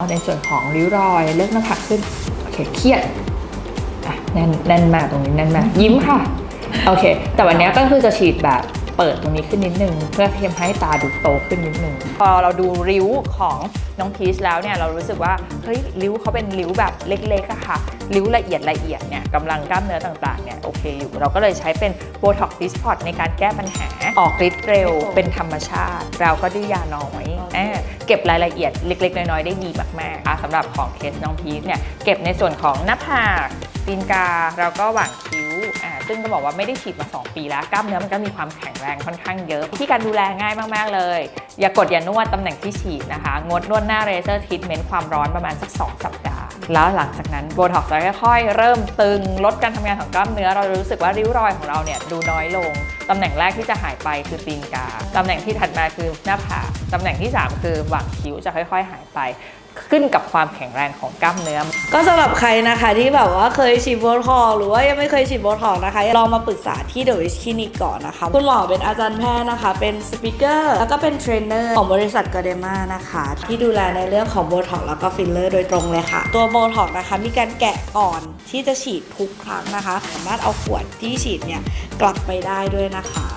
ในส่วนของริ้วรอยเลิกหน้าผากขึ้นโอเคเครียดอะแน่นแน่นมากตรงนี้แน่นมากยิ้มค่ะ โอเค แต่วันนี้ก็คือจะฉีดแบบ เปิดตรงนี้ขึ้นนิดนึง เพื่อทำให้ตาดูโตขึ้นนิดนึง พอเราดูริ้วของน้องพีชแล้วเนี่ยเรารู้สึกว่าเฮ้ยริ้วเขาเป็นริ้วแบบเล็กๆอะค่ะ ริ้วละเอียดละเอียดเนี่ยกำลังกล้ามเนื้อต่างๆเนี่ยโอเคอยู่ เราก็เลยใช้เป็นโบท็อกซ์ดิสพอตในการแก้ปัญหา ออกฤทธิ์เร็วเป็นธรรมชาติ เราก็ด้วยยาน้อยอ่าเก็บรายละเอียดเล็ก ๆ น้อยๆได้ดีมากๆสำหรับของเคสน้องพีชเนี่ยเก็บในส่วนของหน้าผากตีนกาแล้วก็หว่างคิ้ว อ่าซึ่งก็บอกว่าไม่ได้ฉีดมา 2 ปีแล้วกล้ามเนื้อมันก็มีความแข็งแรงค่อนข้างเยอะที่การดูแลง่ายมาก ๆ เลย อย่ากดอย่านวดตำแหน่งที่ฉีดนะคะ งดนวดหน้าเรเซอร์ทรีทเมนต์ความร้อนประมาณสัก 2 สัปดาห์ แล้วหลังจากนั้นโบท็อกซ์จะค่อยๆ เริ่มตึงลดการทำงานของกล้ามเนื้อเรารู้สึกว่าริ้วรอยของเราเนี่ยดูน้อยลงตำแหน่งแรกที่จะหายไปคือตีนกาตำแหน่งที่ถัดมาคือหน้าผากตำแหน่งที่ 3 คือหว่างคิ้วจะค่อย ๆ หายไปขึ้นกับความแข็งแรงของกล้ามเนื้อ ก็สำหรับใครนะคะที่แบบว่าเคยฉีดโบท็อกหรือว่ายังไม่เคยฉีดโบท็อกนะคะลองมาปรึกษาที่เดอะวิชคลินิกก่อนนะคะ คุณหมอเป็นอาจารย์แพทย์นะคะ เป็นสปิเกอร์แล้วก็เป็นเทรนเนอร์ของบริษัทก a เดมานะคะ ที่ดูแลในเรื่องของโบท็อกแล้วก็ฟิลเลอร์โดยตรงเลยค่ะ ตัวโบท็อกนะคะ มีการแกะก่อนที่จะฉีดทุกครั้งนะคะ สามารถเอาขวดที่ฉีดเนี่ยกลับไปได้ด้วยนะคะ